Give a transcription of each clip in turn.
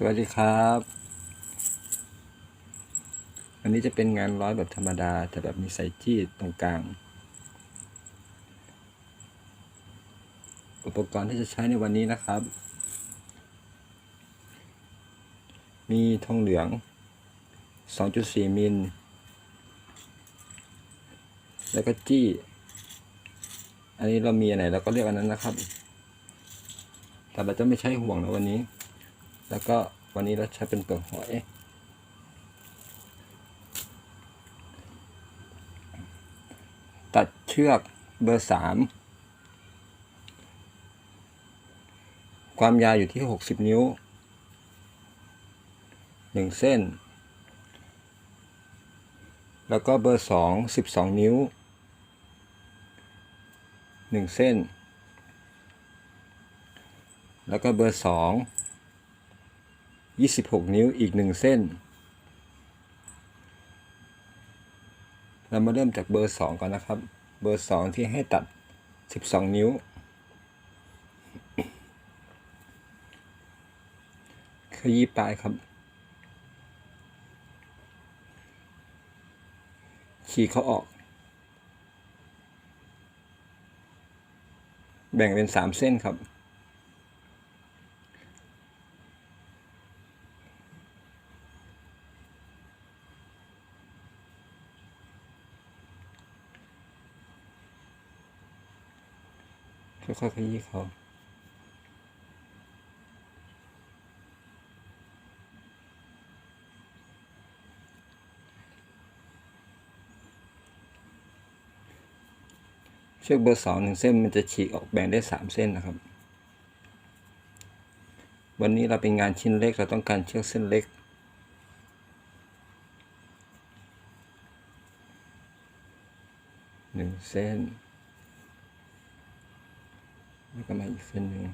สวัสดีครับ อันนี้จะเป็นงานร้อยแบบธรรมดา แต่แบบมีไซจี้ตรงกลาง อุปกรณ์ที่จะใช้ในวันนี้นะครับ มีทองเหลือง 2.4 มิล แล้วก็จี้ อันนี้เรามีอันไหนเราก็เรียกอันนั้นนะครับ แต่เราจะไม่ใช้ห่วงนะวันนี้ แล้วก็วันนี้เราใช้เป็นเปลือกหอยตัดเชือกเบอร์สามความยาวอยู่ที่ 60 นิ้ว 1 เส้น แล้วก็เบอร์สอง12 นิ้ว 1 เส้น แล้วก็เบอร์สอง 26 นิ้วอีก 1 เส้น เรามาเริ่มจากเบอร์สองก่อนนะครับ เบอร์สองที่ให้ตัด 12 นิ้ว ขยี้ปลายครับ ขีดเขาออก แบ่งเป็น 3 เส้นครับ ค่อยขยี้เขาเชือกเบอร์สองหนึ่งเส้นมันจะฉีกออกแบ่งได้สามเส้นนะครับ วันนี้เราเป็นงานชิ้นเล็กเราต้องการเชือกเส้นเล็กหนึ่งเส้น แล้วก็มาอีกเส้นหนึ่ง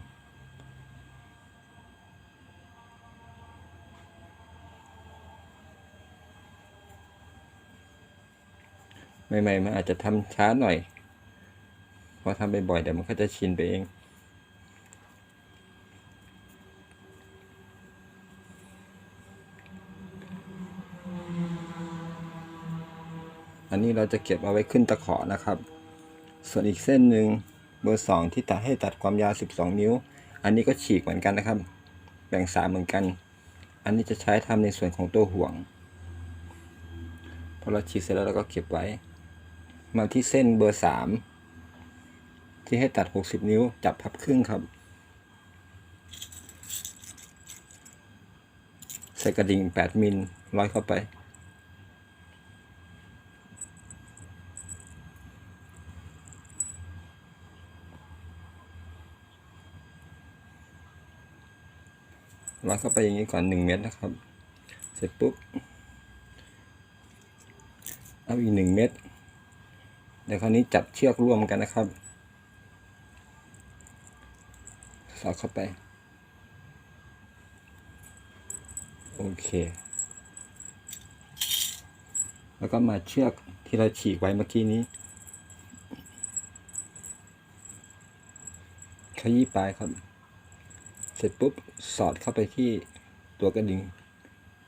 ใหม่ๆมันอาจจะทำช้าหน่อยเพราะทำบ่อยๆเดี๋ยวมันก็จะชินไปเองอันนี้เราจะเก็บเอาไว้ขึ้นตะขอนะครับ ส่วนอีกเส้นหนึ่ง เบอร์สองที่ตัดให้ตัดความยาว 12 นิ้ว อันนี้ก็ฉีกเหมือนกันนะครับ แบ่งสามเหมือนกัน อันนี้จะใช้ทำในส่วนของตัวห่วง พอเราฉีกเสร็จแล้วเราก็เก็บไว้ มาที่เส้นเบอร์สามที่ให้ตัด 60 นิ้ว จับพับครึ่งครับ ใส่กระดิ่ง 8 มิลร้อยเข้าไป ร้อยเข้าไปอย่างนี้ก่อนหนึ่งเม็ดนะครับ เสร็จปุ๊บ เอาอีกหนึ่งเม็ดเดี๋ยวคราวนี้จับเชือกร่วมกันนะครับ สอดเข้าไป โอเค แล้วก็มาเชือกที่เราฉีกไว้เมื่อกี้นี้ขยี้ปลายครับ เสร็จปุ๊บสอดเข้าไปที่ตัวกระดิ่ง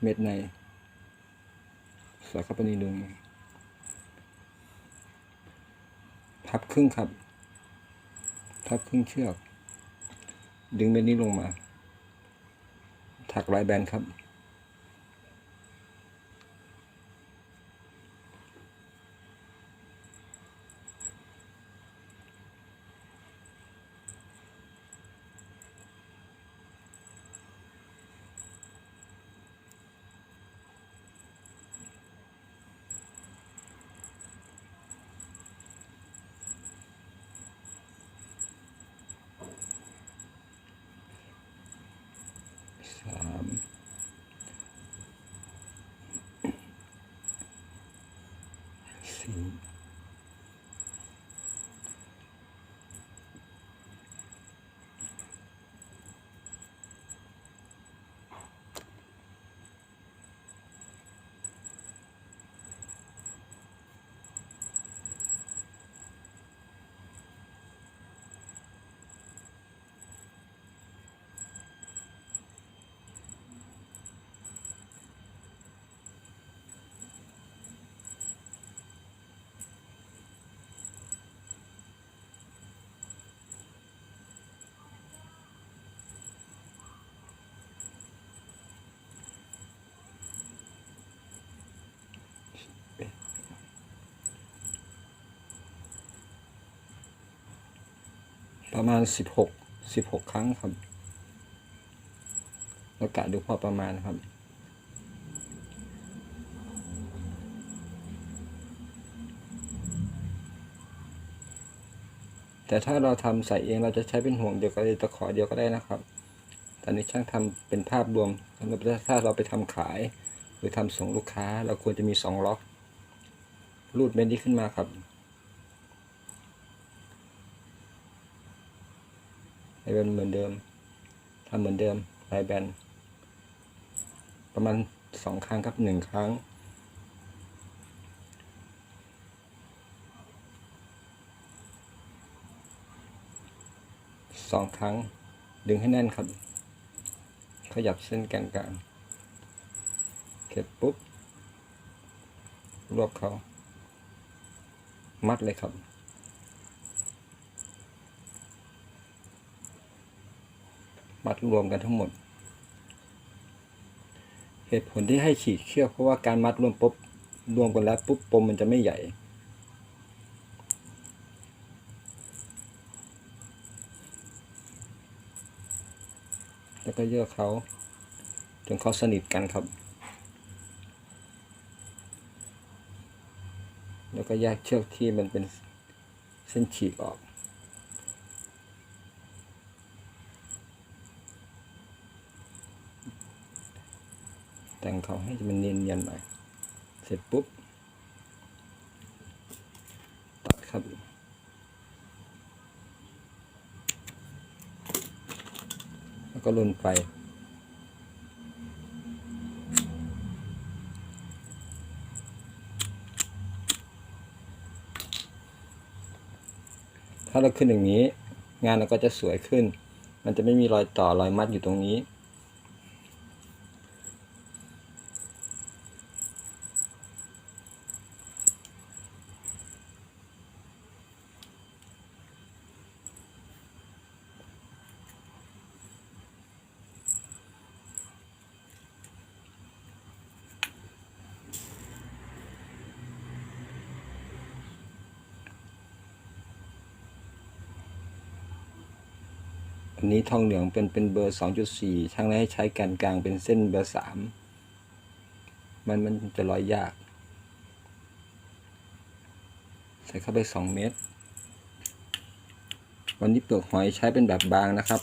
เม็ดใน สอดเข้าไปในดวงพับครึ่งครับพับครึ่งเชือก ดึงเม็ดนี้ลงมา ถักลายแบนครับ ประมาณสิบหกสิบหกครั้งครับแล้วกะดูพอประมาณครับ แต่ถ้าเราทำใส่เองเราจะใช้เป็นห่วงเดียวกันตะขอเดียวก็ได้นะครับตอนนี้ช่างทำเป็นภาพรวมสำหรับถ้าเราไปทำขาย หรือทำส่งลูกค้า เราควรจะมีสองล็อกรูดเม็ดนี้ขึ้นมาครับ ให้เป็นเหมือนเดิมทำเหมือนเดิมลายแบน ประมาณสองครั้งครับหนึ่งครั้ง สองครั้ง ดึงให้แน่นครับ ขยับเส้นแกนกลางเก็บปุ๊บ รวบเขา มัดเลยครับ มัดรวมกันทั้งหมด เหตุผลที่ให้ฉีกเชือกเพราะว่าการมัดรวมปุ๊บรวมกันแล้วปุ๊บปมมันจะไม่ใหญ่ แล้วก็เยือเขาจนเขาสนิทกันครับ แล้วก็แยกเชือกที่มันเป็นเส้นฉีกออก แต่งเขาให้มันเนียนๆหน่อยเสร็จปุ๊บ ตัดครับ แล้วก็ลุนไฟถ้าเราขึ้นอย่างนี้ งานเราก็จะสวยขึ้น มันจะไม่มีรอยต่อรอยมัดอยู่ตรงนี้ อันนี้ทองเหลืองเป็นเป็นเบอร์2.4ช่างให้ใช้แกนกลางเป็นเส้นเบอร์3มันมันจะร้อยยาก ใส่เข้าไป2เมตร วันนี้เปลือกหอยใช้เป็นแบบบางนะครับ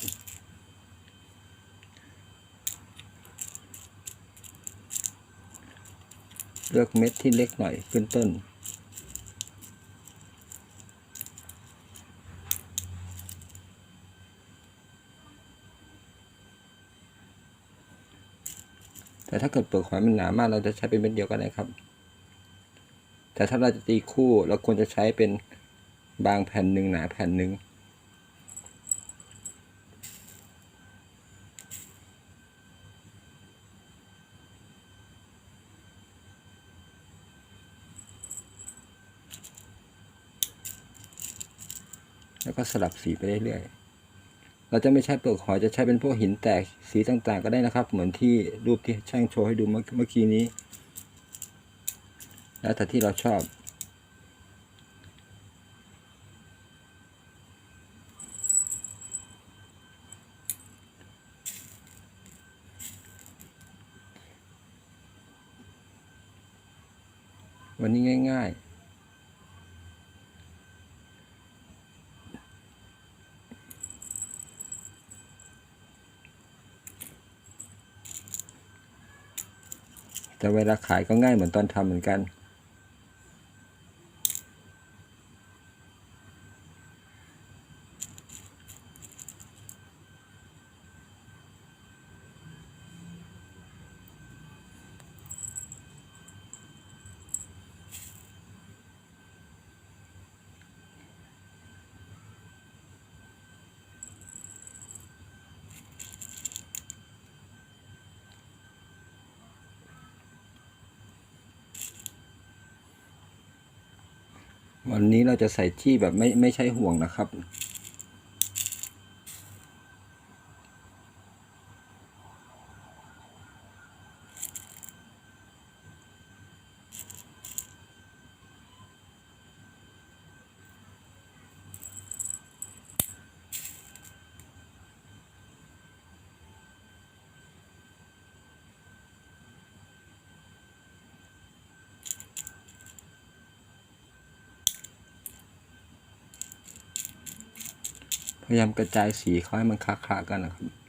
เลือกเม็ดที่เล็กหน่อยขึ้นต้น แต่ถ้าเกิดเปลือกหอยมันหนามากเราจะใช้เป็นเม็ดเดียวก็ได้ครับ แต่ถ้าเราจะตีคู่เราควรจะใช้เป็นบางแผ่นหนึ่งหนาแผ่นหนึ่งแล้วก็สลับสีไปเรื่อยๆ เราจะไม่ใช้เปลือกหอยจะใช้เป็นพวกหินแตกสีต่างๆ ก็ได้นะครับ เหมือนที่รูปที่ช่างโชว์ให้ดูเมื่อเมื่อกี้นี้ แล้วแต่ที่เราชอบ วันนี้ง่าย ๆ แต่เวลาขายก็ง่ายเหมือนตอนทำเหมือนกันวั นี้เราจะใส่ที่แบบไม่ไม่ใช่ห่วงนะครับ พยายามกระจายสีเขาให้มันคล้าๆกันนะครับ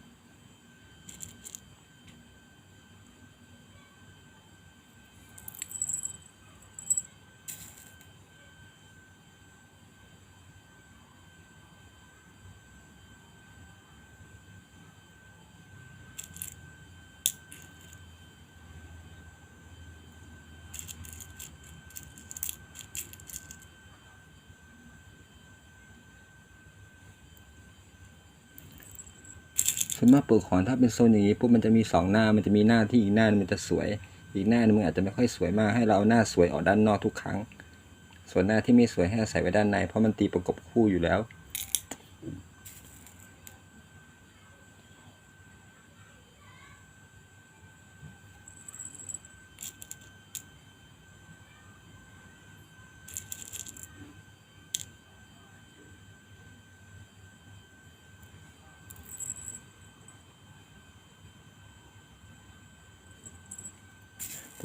ส่วนมากปลูกหอนถ้าเป็นโซนอย่างนี้ปุ๊บมันจะมีสองหน้ามันจะมีหน้าที่อีกหน้ามันจะสวย อีกหน้านึงมันอาจจะไม่ค่อยสวยมากให้เราเอาหน้าสวยออกด้านนอกทุกครั้ง ส่วนหน้าที่ไม่สวยให้เราใส่ไว้ด้านใน เพราะมันตีประกบคู่อยู่แล้ว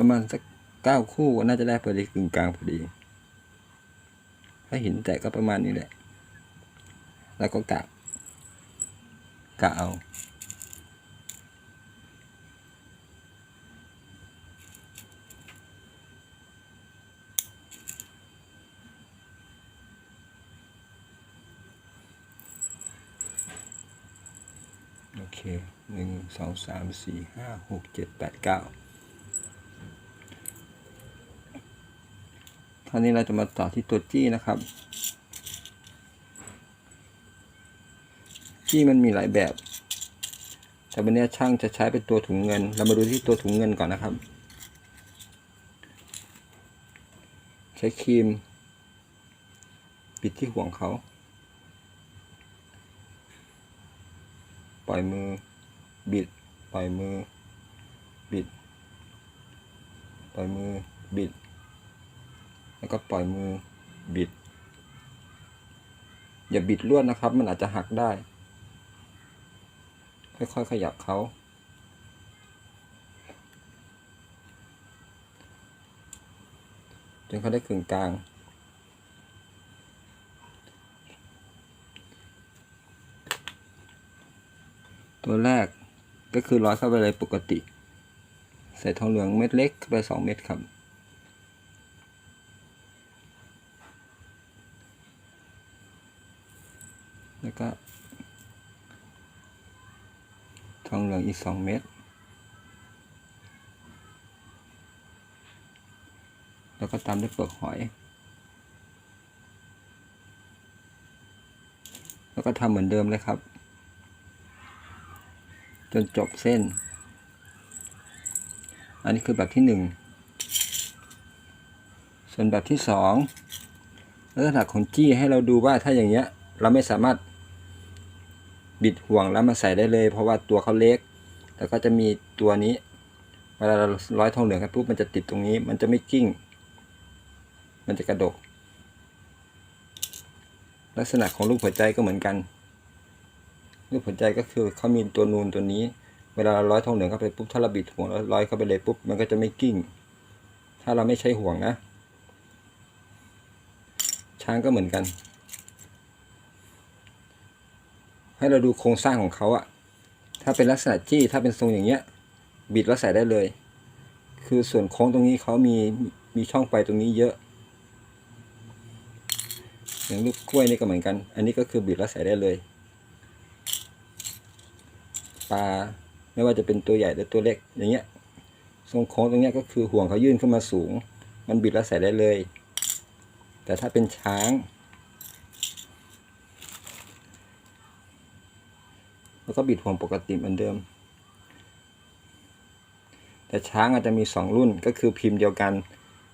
ประมาณสักเก้าคู่ก็น่าจะได้พอดีกึ่งกลางพอดี ถ้าหินแตกก็ประมาณนี้แหละ แล้วก็กะกะเอาโอเคหนึ่งสองสามสี่ห้าหกเจ็ดแปดเก้า คราวนี้เราจะมาต่อที่ตัวจี้นะครับ จี้มันมีหลายแบบ แต่วันนี้ช่างจะใช้เป็นตัวถุงเงิน เรามาดูที่ตัวถุงเงินก่อนนะครับ ใช้ครีม ปิดที่ห่วงเขา ปล่อยมือ บิด ปล่อยมือ บิด ปล่อยมือ บิด แล้วก็ปล่อยมือบิด อย่าบิดลวดนะครับ มันอาจจะหักได้ ค่อยๆขยับเขาจนเขาได้กึ่งกลาง ตัวแรกก็คือร้อยเข้าไปเลยปกติ ใส่ทองเหลืองเม็ดเล็กไปสองเม็ดครับ แล้วก็ ทองเหลืองอีกสองเม็ด แล้วก็ตามด้วยเปลือกหอย แล้วก็ทำเหมือนเดิมเลยครับ จนจบเส้น อันนี้คือแบบที่หนึ่ง ส่วนแบบที่สองลักษณะของจี้ให้เราดูว่าถ้าอย่างเงี้ย เราไม่สามารถ บิดห่วงแล้วมาใส่ได้เลย เพราะว่าตัวเขาเล็กแต่ก็จะมีตัวนี้ เวลาเราร้อยทองเหลืองครับปุ๊บมันจะติดตรงนี้ มันจะไม่กิ้ง มันจะกระดก ลักษณะของรูปหัวใจก็เหมือนกันรูปหัวใจก็คือเขามีตัวนูนตัวนี้ เวลาเราร้อยทองเหลืองเข้าไปปุ๊บถ้าเราบิดห่วงแล้วร้อยเข้าไปเลยปุ๊บมันก็จะไม่กิ้ง ถ้าเราไม่ใช้ห่วงนะ ช้างก็เหมือนกัน ให้เราดูโครงสร้างของเขาอะถ้าเป็นลักษณะจี้ถ้าเป็นทรงอย่างเงี้ย บิดแล้วใส่ได้เลย คือส่วนโค้งตรงนี้เขามีมีช่องไฟตรงนี้เยอะอย่างลูกกล้วยนี่ก็เหมือนกัน อันนี้ก็คือบิดแล้วใส่ได้เลยปลาไม่ว่าจะเป็นตัวใหญ่หรือตัวเล็กอย่างเงี้ยทรงโค้งตรงเนี้ยก็คือห่วงเขายื่นขึ้นมาสูง มันบิดแล้วใส่ได้เลย แต่ถ้าเป็นช้าง แล้วก็บิดห่วงปกติเหมือนเดิม แต่ช้างอาจจะมีสองรุ่นก็คือพิมพ์เดียวกัน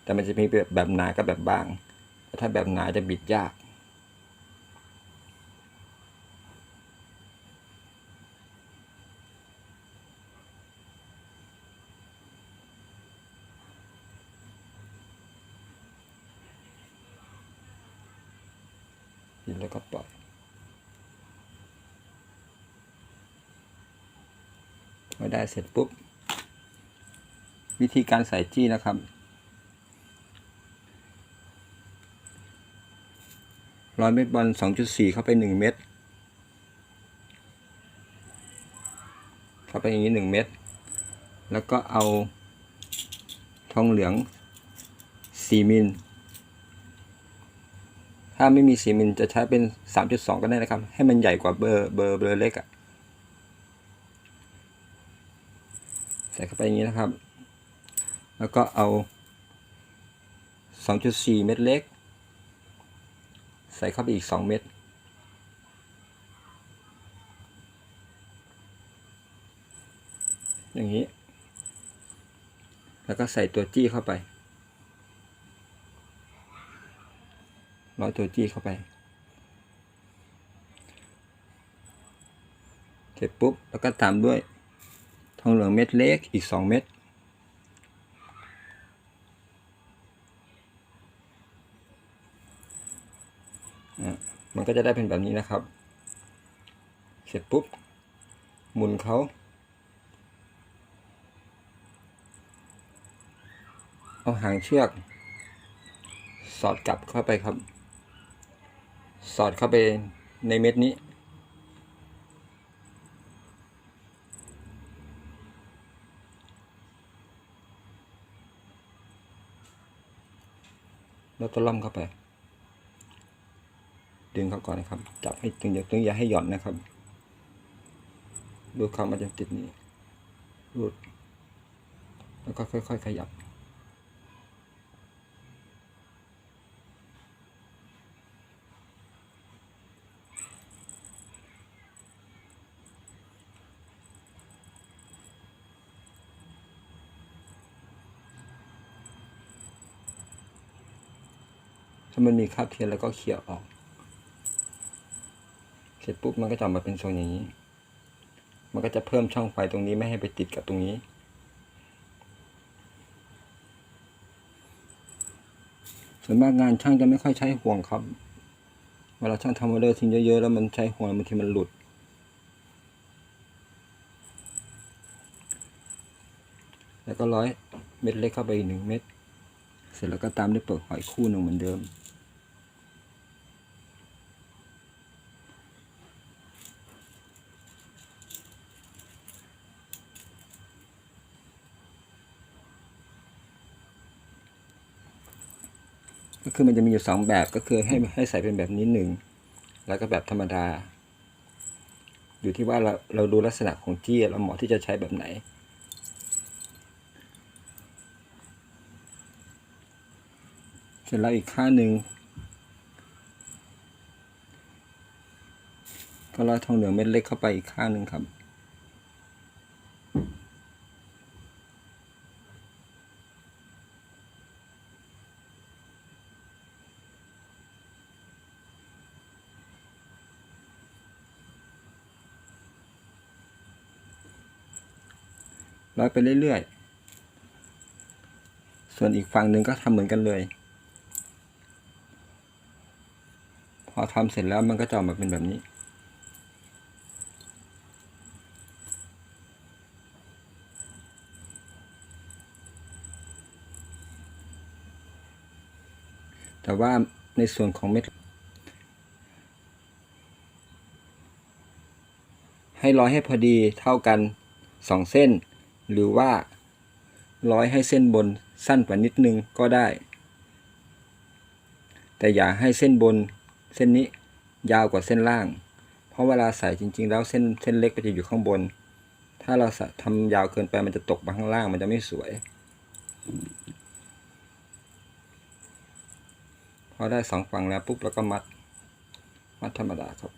แต่มันจะมีแบบแบบหนากับแบบบาง แต่ถ้าแบบหนาจะบิดยาก เสร็จปุ๊บ วิธีการใส่จี้นะครับ ร้อยเม็ดบอลสองจุดสี่เข้าไปหนึ่งเม็ด เข้าไปอย่างนี้หนึ่งเม็ด แล้วก็เอาทองเหลืองสี่มิล ถ้าไม่มีสี่มิลจะใช้เป็นสามจุดสองก็ได้นะครับ ให้มันใหญ่กว่าเบอร์เบอร์เบอร์เล็กอะ่ะ ใส่เข้าไปอย่างนี้นะครับ แล้วก็เอาสองจุดสี่เม็ดเล็ก ใส่เข้าไปอีกสองเม็ดอย่างนี้ แล้วก็ใส่ตัวจี้เข้าไปร้อยตัวจี้เข้าไป เสร็จปุ๊บ แล้วก็ตามด้วย องเหลืองเม็ดเล็กอีกสองเม็ดอะมันก็จะได้เป็นแบบนี้นะครับ เสร็จปุ๊บหมุนเขาเอาหางเชือก สอดกลับเข้าไปครับ สอดเข้าไปในเม็ดนี้ แล้วก็ล่อมเข้าไป ดึงเข้าก่อนนะครับ จับให้ตึงอย่าตึงอย่าให้หย่อนนะครับดูเข้ามาจะติดนี่รูดแล้วก็ค่อย ๆ ขยับ ถ้ามันมีคราบเทียนแล้วก็เขี่ยออก เสร็จปุ๊บมันก็จะออกมาเป็นทรงอย่างนี้ มันก็จะเพิ่มช่องไฟตรงนี้ไม่ให้ไปติดกับตรงนี้ ส่วนมากงานช่างจะไม่ค่อยใช้ห่วงครับ เวลาช่างทำออเดอร์ทิ้งเยอะๆแล้วมันใช้ห่วงบางทีมันหลุดแล้วก็ร้อยเม็ดเล็กเข้าไปอีกหนึ่งเม็ด เสร็จแล้วก็ตามด้วยเปลือกหอยคู่หนึ่งเหมือนเดิม ก็คือมันจะมีอยู่สองแบบก็คือให้ให้ใส่เป็นแบบนี้หนึ่งแล้วก็แบบธรรมดา อยู่ที่ว่าเราเราดูลักษณะของจี้เราเหมาะที่จะใช้แบบไหน เสร็จแล้วอีกข้างหนึ่งก็ร้อยทองเหลืองเม็ดเล็กเข้าไปอีกข้างหนึ่งครับ ร้อยไปเรื่อยๆ ส่วนอีกฝั่งหนึ่งก็ทำเหมือนกันเลย พอทำเสร็จแล้วมันก็จะออกมาเป็นแบบนี้ แต่ว่าในส่วนของเม็ดให้ร้อยให้พอดีเท่ากันสองเส้น หรือว่าร้อยให้เส้นบนสั้นกว่านิดนึงก็ได้ แต่อย่าให้เส้นบนเส้นนี้ยาวกว่าเส้นล่าง เพราะเวลาใส่จริง ๆ แล้วเส้นเส้นเล็กก็จะอยู่ข้างบน ถ้าเราใส่ทำยาวเกินไปมันจะตกมาข้างล่างมันจะไม่สวย พอได้สองฝั่งแล้วปุ๊บเราก็มัด มัดธรรมดาครับ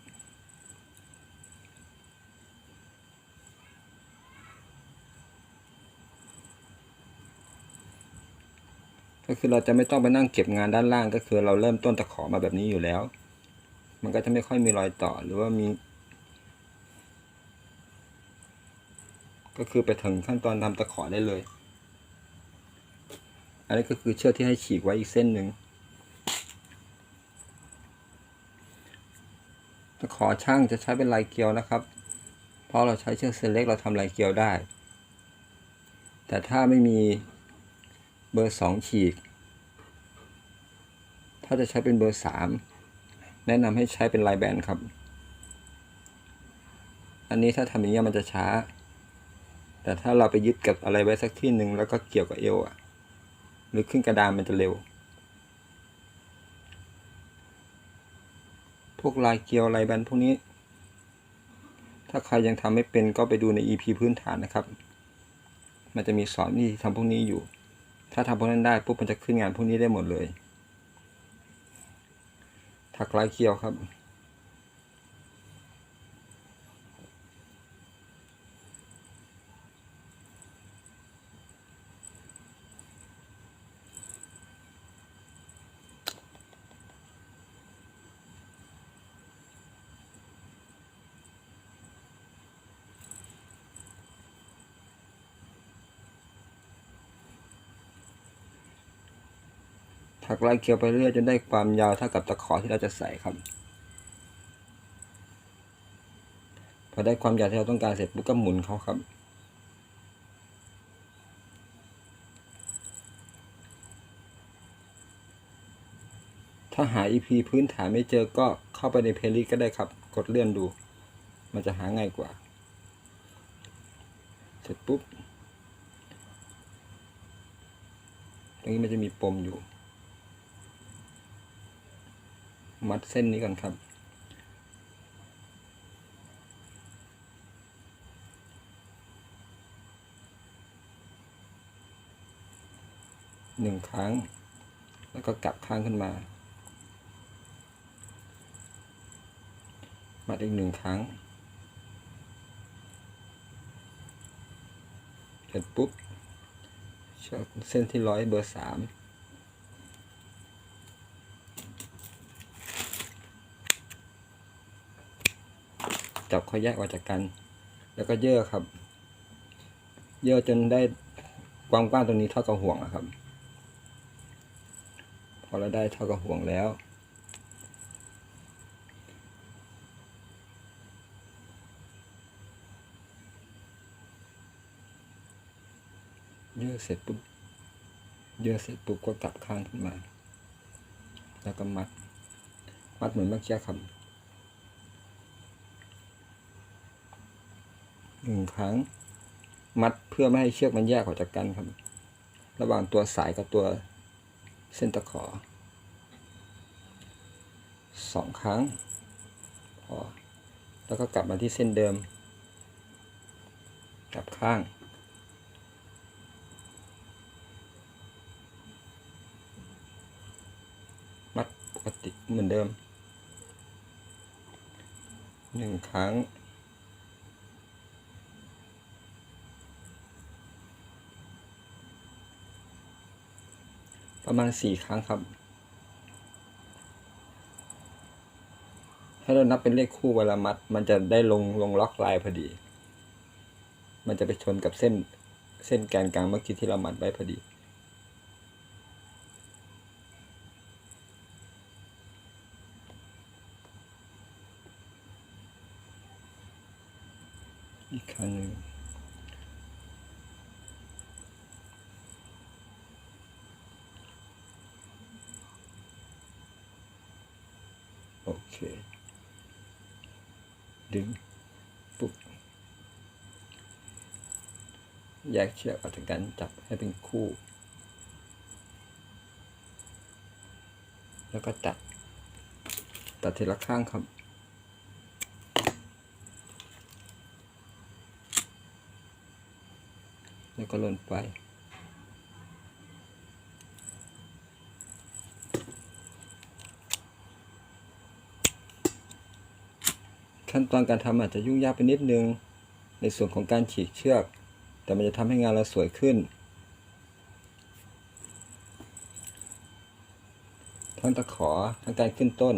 ก็คือเราจะไม่ต้องไปนั่งเก็บงานด้านล่าง ก็คือเราเริ่มต้นตะขอมาแบบนี้อยู่แล้ว มันก็จะไม่ค่อยมีรอยต่อหรือว่ามี ก็คือไปถึงขั้นตอนทำตะขอได้เลย อันนี้ก็คือเชือกที่ให้ฉีกไว้อีกเส้นหนึ่งตะขอช่างจะใช้เป็นลายเกลียวนะครับ เพราะเราใช้เชือกเส้นเล็กเราทำลายเกลียวได้ แต่ถ้าไม่มี เบอร์สองฉีก ถ้าจะใช้เป็นเบอร์สามแนะนำให้ใช้เป็นลายแบนครับ อันนี้ถ้าทำอย่างนี้ยมันจะช้า แต่ถ้าเราไปยึดกับอะไรไว้สักที่หนึ่งแล้วก็เกี่ยวกับเอวอะหรือขึ้นกระดานมันจะเร็ว พวกลายเกลียวลายแบนพวกนี้ ถ้าใครยังทำไม่เป็นก็ไปดูใน EP พื้นฐานนะครับ มันจะมีสอนวิธีทำพวกนี้อยู่ ถ้าทำพวกนั้นได้ปุ๊บมันจะขึ้นงานพวกนี้ได้หมดเลยถักลายเคียวครับ ถักลายเกลียวไปเรื่อยจนได้ความยาวเท่ากับตะขอที่เราจะใส่ครับ พอได้ความยาวที่เราต้องการเสร็จปุ๊บก็หมุนเขาครับถ้าหา EP พื้นฐานไม่เจอก็เข้าไปในเพลย์ลิสต์ก็ได้ครับ กดเลื่อนดู มันจะหาง่ายกว่า เสร็จปุ๊บ ตรงนี้มันจะมีปมอยู่ มัดเส้นนี้ก่อนครับ หนึ่งครั้ง แล้วก็กลับข้างขึ้นมา มัดอีกหนึ่งครั้ง เสร็จปุ๊บเชือกเส้นที่ร้อยเบอร์สาม จับเขาแยกออกจากกัน แล้วก็เยื่อครับ เยื่อจนได้ความกว้างตรงนี้เท่ากับห่วงนะครับ พอเราได้เท่ากับห่วงแล้ว เยื่อเสร็จปุ๊บเยื่อเสร็จปุ๊บก็กลับข้างขึ้นมา แล้วก็มัด มัดเหมือนเมื่อกี้ครับ หนึ่งครั้ง มัดเพื่อไม่ให้เชือกมันแยกออกจากกันครับ ระหว่างตัวสายกับตัวเส้นตะขอสองครั้งพอแล้วก็กลับมาที่เส้นเดิม กลับข้างมัดปกติเหมือนเดิมหนึ่งครั้ง ประมาณสี่ครั้งครับให้เรานับเป็นเลขคู่เวลามัด มันจะได้ลงลงล็อกลายพอดี มันจะไปชนกับเส้นเส้นแกนกลางเมื่อกี้ที่เรามัดไว้พอดี อีกครั้งหนึ่ง โอเค ดึง ปุ๊บ แยกเชือกออกจากกันจับให้เป็นคู่ แล้วก็ตัด ตัดทีละข้างครับแล้วก็ล่นไป ขั้นตอนการทำอาจจะยุ่งยากไปนิดนึง ในส่วนของการฉีกเชือก แต่มันจะทำให้งานเราสวยขึ้น ทั้งตะขอทั้งการขึ้นต้น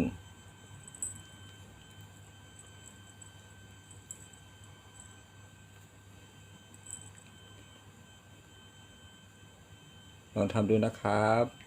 ลองทำดูนะครับ